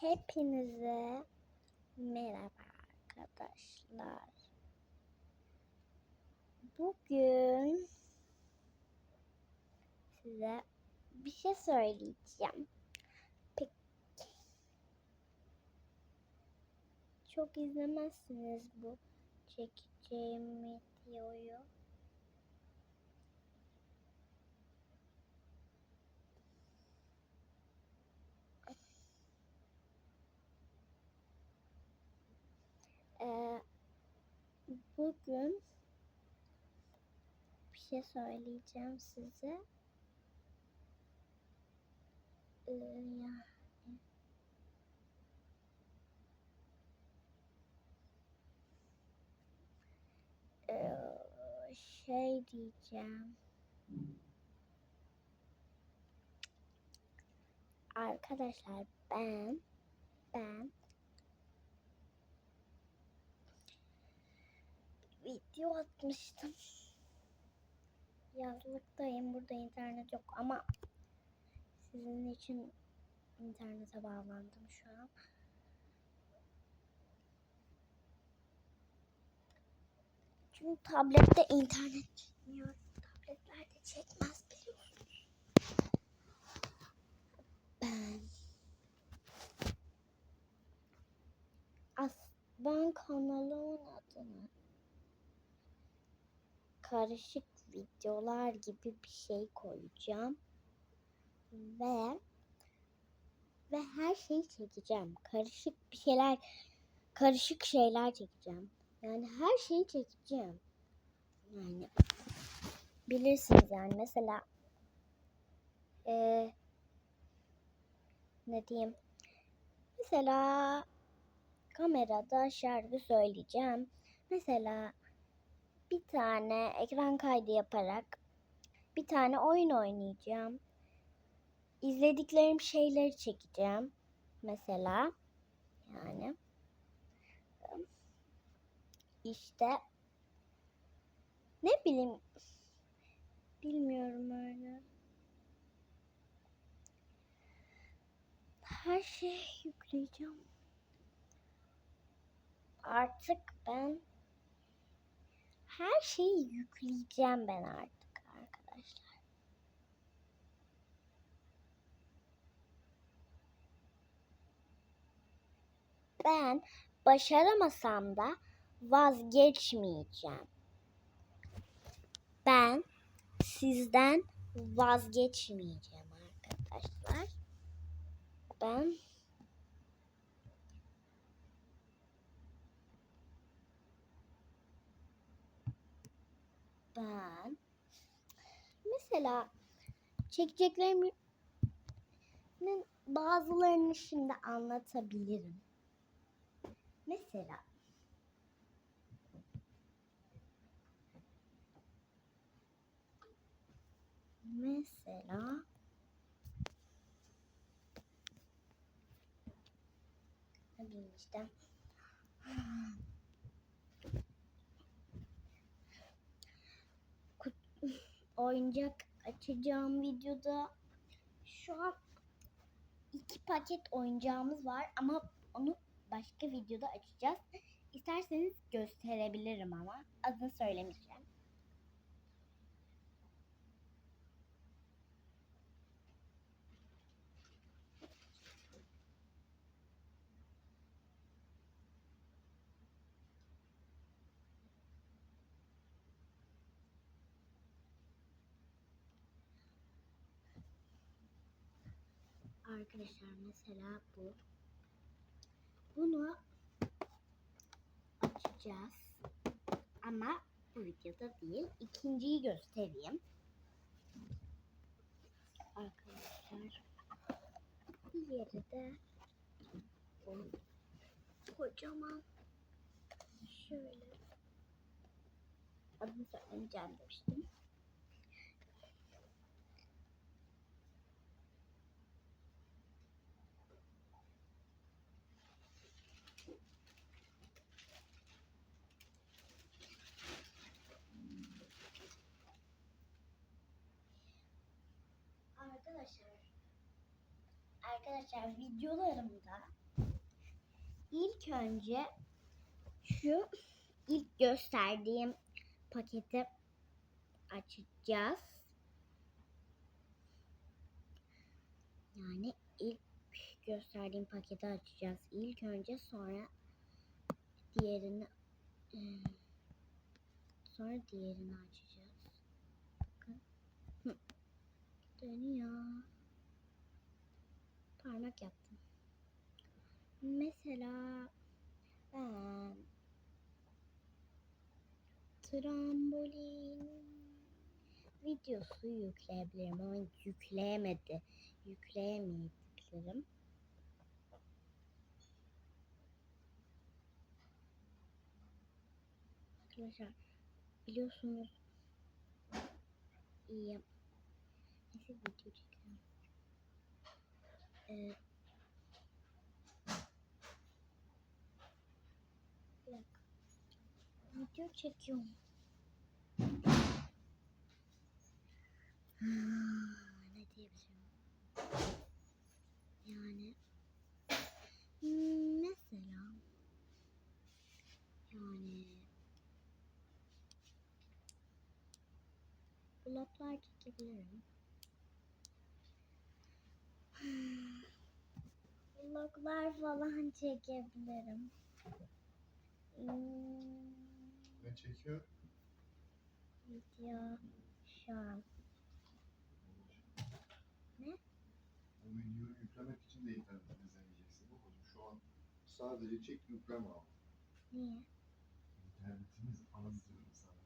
Hepinize merhaba arkadaşlar. Bugün size bir şey söyleyeceğim. Pek çok izlemezsiniz bu çekeceğim videoyu. Ee, bugün bir şey söyleyeceğim size. Ee, yani Ee, şey diyeceğim. Arkadaşlar ben ben video atmıştım. Yazlıktayım. Burada internet yok ama sizin için internete bağlandım şu an. Çünkü tablette internet çekmiyor. Tabletlerde çekmez biliyorsunuz. Ben As ben kanalımın adını karışık videolar gibi bir şey koyacağım. Ve ve her şeyi çekeceğim. Karışık bir şeyler karışık şeyler çekeceğim. Yani her şeyi çekeceğim. Yani bilirsiniz yani mesela eee ne diyeyim? Mesela kamerada şarkı söyleyeceğim. Mesela bir tane ekran kaydı yaparak bir tane oyun oynayacağım. İzlediklerim şeyleri çekeceğim. Mesela yani işte ne bileyim bilmiyorum öyle. Her şeyi yükleyeceğim. Artık ben her şeyi yükleyeceğim ben artık arkadaşlar. Ben başaramasam da vazgeçmeyeceğim. Ben sizden vazgeçmeyeceğim arkadaşlar. Ben ben mesela çekeceklerimin bazılarını şimdi anlatabilirim. Mesela mesela ne bileyim işte oyuncak açacağım videoda şu an iki paket oyuncağımız var ama onu başka videoda açacağız. İsterseniz gösterebilirim ama adını söylemeyeceğim. Arkadaşlar mesela bu. Bunu açacağız. Ama bu videoda değil. İkinciyi göstereyim. Arkadaşlar. Diğeri de bu. Kocaman. Şöyle. Adını söylemeyeceğim demiştim. Arkadaşlar videolarımda İlk önce şu ilk gösterdiğim paketi açacağız. Yani ilk gösterdiğim paketi açacağız. İlk önce sonra diğerini eee, sonra diğerini açacağız. Bakın. Dönüyor. Parmak yaptım. Mesela ben trambolin videosu yükleyebilirim ama yükleyemedi. Yükleyemeyeceklerim. Arkadaşlar biliyorsunuz iyi neyse video çekiyorum. Dakika. Video çekiyorum. ne diyebilirim? Yani hmm, mesela yani vloglar çekebilirim. Vloglar falan çekebilirim. Hmm, Ne çekiyor? video şu an. Ne? O videoyu yüklemek için de internetten izlemeyeceksin babacığım. Şu an sadece çek yükleme al. Niye? İnternetimiz az diyorum sana.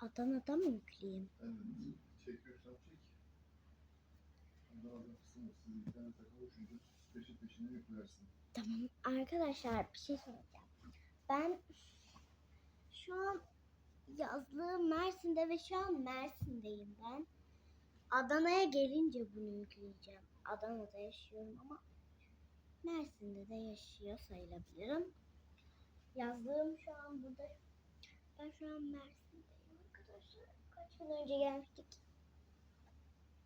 Adana'da mı yükleyeyim? Evet. Tamam arkadaşlar bir şey soracağım. Ben şu an yazlığım Mersin'de ve şu an Mersin'deyim ben. Adana'ya gelince bunu yükleyeceğim. Adana'da yaşıyorum ama Mersin'de de yaşıyor sayılabilirim. Yazlığım şu an burada. Ben şu an Mersin'deyim arkadaşlar. Kaç gün önce gelmiştik?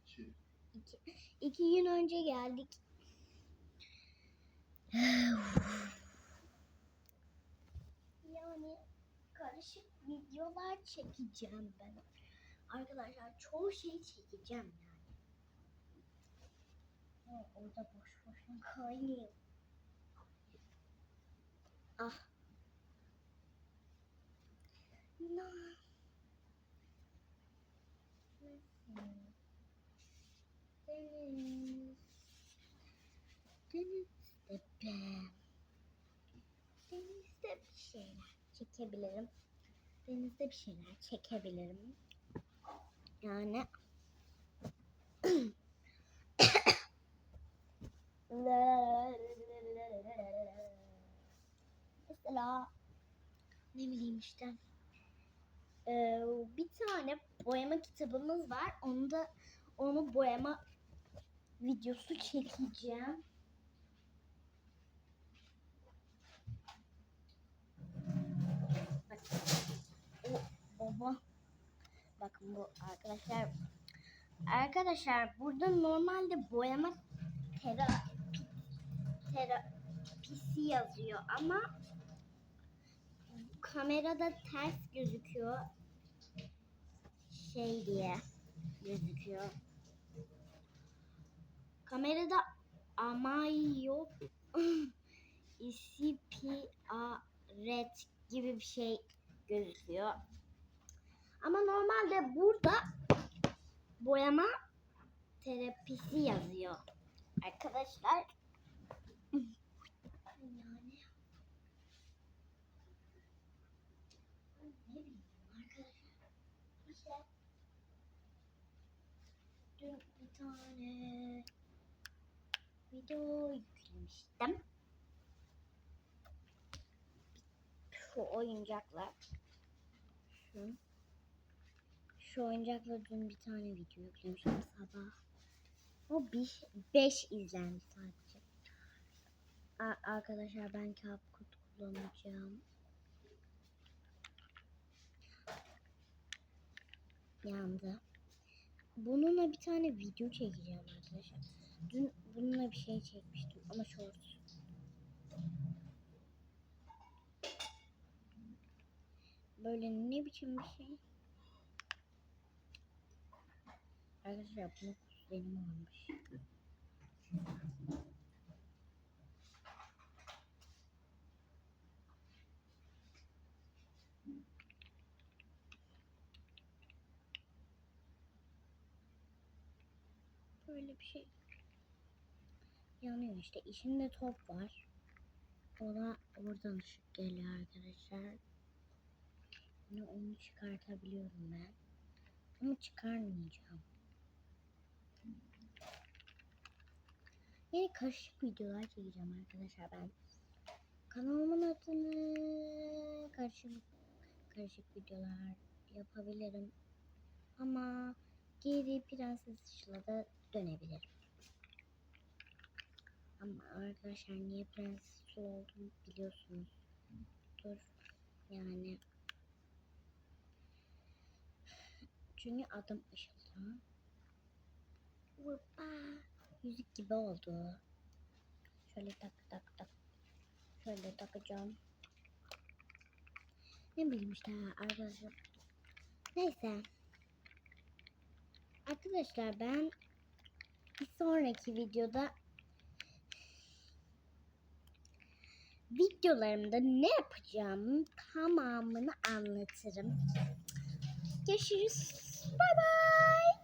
Ki İki, iki gün önce geldik. Yani karışık videolar çekeceğim ben. Arkadaşlar çoğu şey çekeceğim yani. Ha, orada boş boşuna kaynıyor. Ah. Na. Denizde ben. Denizde bir şeyler çekebilirim. Denizde bir şeyler çekebilirim. Yani mesela ne bileyim işte eee, bir tane boyama kitabımız var. Onu da onu boyama videosu çekeceğim. Bak. O, oba. Bakın bu arkadaşlar. Arkadaşlar burada normalde boyama tera, terapisi yazıyor ama kamerada ters gözüküyor. Şey diye gözüküyor. Kamerada amayo isipiaret gibi bir şey gözüküyor. Ama normalde burada boyama terapisi yazıyor. Arkadaşlar dün bir tane video yüklemiştim. Şu oyuncakla şu şu oyuncakla dün bir tane video yüklemiştim sabah. O 5 izlendi sadece. A- arkadaşlar ben CapCut kullanacağım. Yandı. Bununla bir tane video çekeceğim arkadaşlar. Dün bununla bir şey çekmiştim ama short. Böyle ne biçim bir şey? Arkadaşlar bunu benim almış. Böyle bir şey. Yanıyor işte. İçinde top var. Ona oradan ışık geliyor arkadaşlar. Yine onu çıkartabiliyorum ben. Ama çıkarmayacağım. Yine karışık videolar çekeceğim arkadaşlar ben. Kanalımın adını karışık karışık videolar yapabilirim. Ama geri Prenses Işıl'a da dönebilirim. Ama arkadaşlar niye Prenses olduğunu biliyorsunuz. Dur yani. Çünkü adım Işıl'da. Hoppa. Yüzük gibi oldu. Şöyle tak tak tak. Şöyle takacağım. Ne bileyim işte arkadaşlar. Neyse. Arkadaşlar ben bir sonraki videoda videolarımda ne yapacağımın tamamını anlatırım. Görüşürüz. Bay bay.